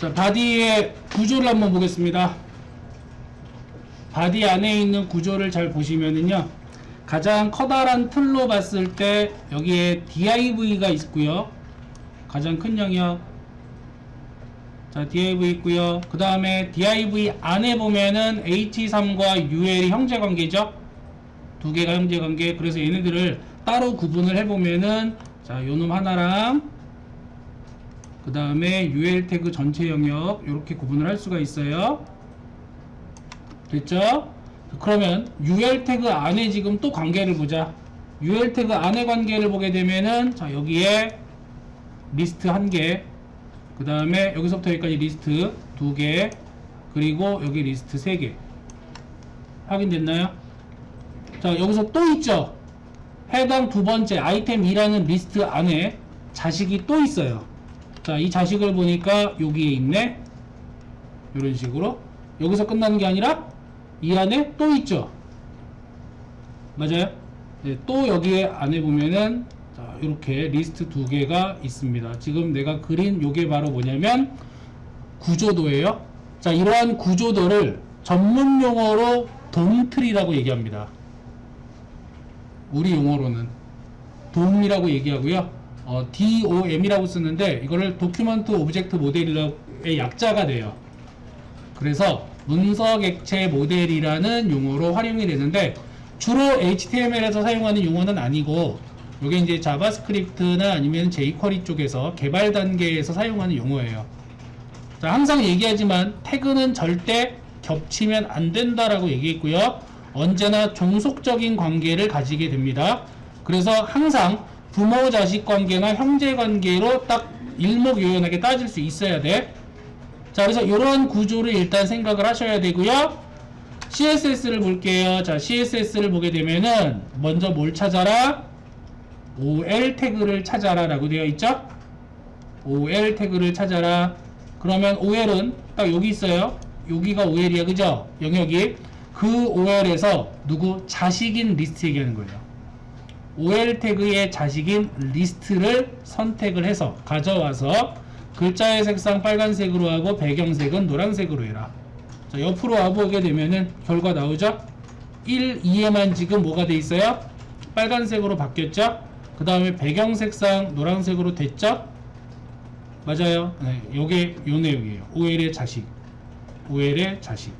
자, 바디의 구조를 한번 보겠습니다. 바디 안에 있는 구조를 잘 보시면은요. 가장 커다란 틀로 봤을 때 여기에 DIV가 있고요. 가장 큰 영역. 자, DIV 있고요. 그 다음에 DIV 안에 보면은 H3과 UL이 형제 관계죠. 두 개가 형제 관계. 그래서 얘네들을 따로 구분을 해보면은 자, 요놈 하나랑 그 다음에 UL 태그 전체 영역 이렇게 구분을 할 수가 있어요. 됐죠? 그러면 UL 태그 안에 지금 또 관계를 보자. UL 태그 안에 관계를 보게 되면은 자 여기에 리스트 한 개, 그 다음에 여기서부터 여기까지 리스트 두 개, 그리고 여기 리스트 세 개. 확인됐나요? 자 여기서 또 있죠. 해당 두 번째 아이템 2라는 리스트 안에 자식이 또 있어요. 자, 이 자식을 보니까 여기에 있네. 이런 식으로. 여기서 끝나는 게 아니라 이 안에 또 있죠. 맞아요? 네, 또 여기에 안에 보면은 자, 이렇게 리스트 두 개가 있습니다. 지금 내가 그린 요게 바로 뭐냐면 구조도예요. 자, 이러한 구조도를 전문 용어로 돔트리라고 얘기합니다. 우리 용어로는 돔이라고 얘기하고요. 어, DOM이라고 쓰는데 이거를 도큐먼트 오브젝트 모델의 약자가 돼요. 그래서 문서 객체 모델이라는 용어로 활용이 되는데 주로 HTML에서 사용하는 용어는 아니고 이게 이제 자바스크립트나 아니면 jQuery 쪽에서 개발 단계에서 사용하는 용어예요. 자, 항상 얘기하지만 태그는 절대 겹치면 안 된다라고 얘기했고요. 언제나 종속적인 관계를 가지게 됩니다. 그래서 항상 부모 자식 관계나 형제 관계로 딱 일목요연하게 따질 수 있어야 돼. 자, 그래서 이런 구조를 일단 생각을 하셔야 되고요. CSS를 볼게요. 자, CSS를 보게 되면은 먼저 뭘 찾아라? OL 태그를 찾아라 라고 되어 있죠? OL 태그를 찾아라. 그러면 OL은 딱 여기 있어요. 여기가 OL이야, 그죠? 영역이. 그 OL에서 누구 자식인 리스트 얘기하는 거예요. OL 태그의 자식인 리스트를 선택을 해서 가져와서 글자의 색상 빨간색으로 하고 배경색은 노란색으로 해라. 자, 옆으로 와보게 되면은 결과 나오죠? 1, 2에만 지금 뭐가 돼 있어요? 빨간색으로 바뀌었죠? 그 다음에 배경 색상 노란색으로 됐죠? 맞아요. 네, 요게 요 내용이에요. OL의 자식. OL의 자식.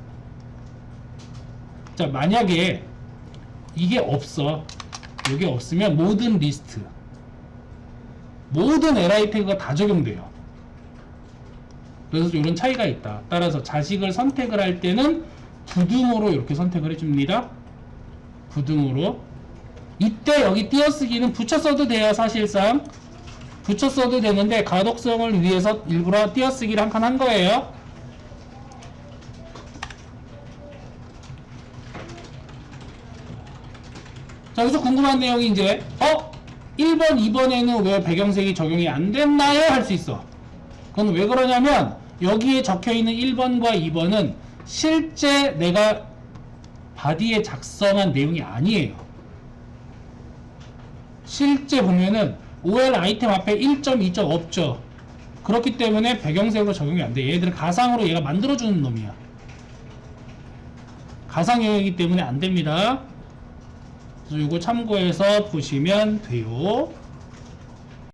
자, 만약에 이게 없어. 이게 없으면 모든 리스트, 모든 li 태그가 다 적용돼요. 그래서 이런 차이가 있다. 따라서 자식을 선택을 할 때는 부등호로 이렇게 선택을 해줍니다. 부등호로. 이때 여기 띄어쓰기는 붙여 써도 돼요, 사실상. 붙여 써도 되는데 가독성을 위해서 일부러 띄어쓰기를 한 칸 한 거예요. 자, 여기서 궁금한 내용이 이제, 어? 1번, 2번에는 왜 배경색이 적용이 안 됐나요? 할 수 있어. 그건 왜 그러냐면, 여기에 적혀 있는 1번과 2번은 실제 내가 바디에 작성한 내용이 아니에요. 실제 보면은 OL 아이템 앞에 1점, 2점 없죠. 그렇기 때문에 배경색으로 적용이 안 돼. 얘들은 가상으로 얘가 만들어주는 놈이야. 가상 영역이기 때문에 안 됩니다. 그래서 이거 참고해서 보시면 돼요.